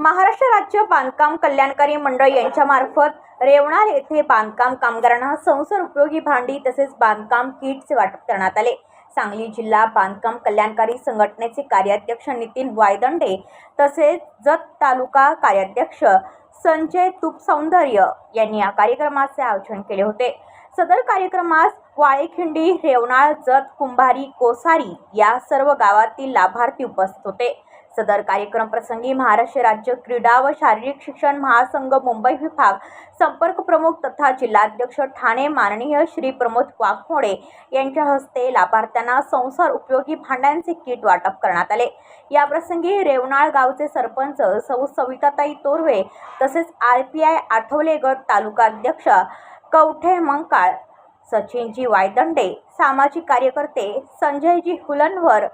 महाराष्ट्र राज्य बांधकाम कल्याणकारी मंडळ यांच्यामार्फत रेवणार येथे बांधकाम कामगारांना संसार उपयोगी भांडी तसेच बांधकाम किटचे वाटप करण्यात आले. सांगली जिल्हा बांधकाम कल्याणकारी संघटनेचे कार्याध्यक्ष नितीन वायदंडे तसेच जत तालुका कार्याध्यक्ष संजय तुपसौंदर्य यांनी या कार्यक्रमाचे आयोजन केले होते. सदर कार्यक्रमास वाळेखिंडी रेवणाळ जत कुंभारी कोसारी या सर्व गावातील लाभार्थी उपस्थित होते. सदर कार्यक्रम प्रसंगी महाराष्ट्र राज्य क्रीडा व शारीरिक शिक्षण महासंघ मुंबई विभाग संपर्क प्रमुख तथा जिल्हाध्यक्ष ठाणे माननीय श्री प्रमोद वाघमोडे यांच्या हस्ते लाभार्थ्यांना संसार उपयोगी भांड्यांचे किट वाटप करण्यात आले. याप्रसंगी रेवनाळ रेवणाळ गावचे सरपंच सौ सविताताई तोरवे तसेच आर पी आय आठवले गट तालुका अध्यक्ष कवठे मंकाळ सचिनजी वायदंडे सामाजिक कार्यकर्ते संजयजी हुलनवर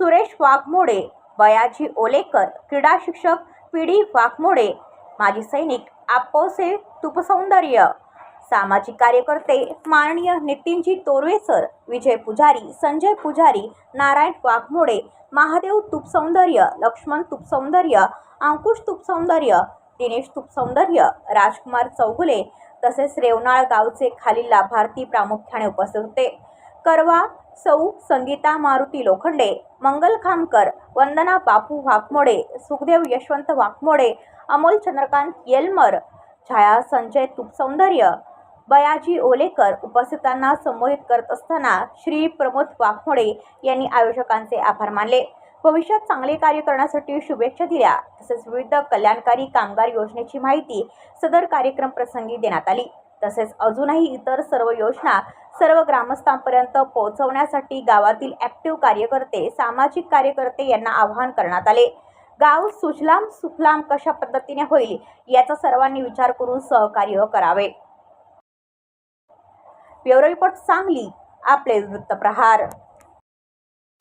सुरेश वाघमोडे बयाजी ओलेकर क्रीडा शिक्षक पी डी वाघमोडे माजी सैनिक आप्पोसे तुपसौंदर्य सामाजिक कार्यकर्ते माननीय नितीनजी तोरवेसर विजय पुजारी संजय पुजारी नारायण वाघमोडे महादेव तुपसौंदर्य लक्ष्मण तुपसौंदर्य अंकुश तुपसौंदर्य दिनेश तुपसौंदर्य राजकुमार चौगुले तसेच रेवनाळ गावचे खालील लाभार्थी प्रामुख्याने उपस्थित होते. करवा सौ संगीता मारुती लोखंडे मंगल खामकर वंदना बापू वाघमोडे सुखदेव यशवंत वाघमोडे अमोल चंद्रकांत येलमर छाया संजय तुपसौंदर्य बयाजी ओलेकर उपस्थितांना संबोधित करत असताना श्री प्रमोद वाघमोडे यांनी आयोजकांचे आभार मानले. भविष्यात चांगले कार्य करण्यासाठी शुभेच्छा दिल्या. तसेच विविध कल्याणकारी कामगार योजनेची माहिती सदर कार्यक्रम प्रसंगी देण्यात आली. तसेच अजूनही इतर सर्व योजना सर्व ग्रामस्थांपर्यंत पोहोचवण्यासाठी गावातील ॲक्टिव्ह कार्यकर्ते सामाजिक कार्यकर्ते यांना आवाहन करण्यात आले. गाव सुजलाम सुफलाम कशा पद्धतीने होईल याचा सर्वांनी विचार करून सहकार्य करावे. ब्युरो रिपोर्ट सांगली आपले वृत्तप्रहार.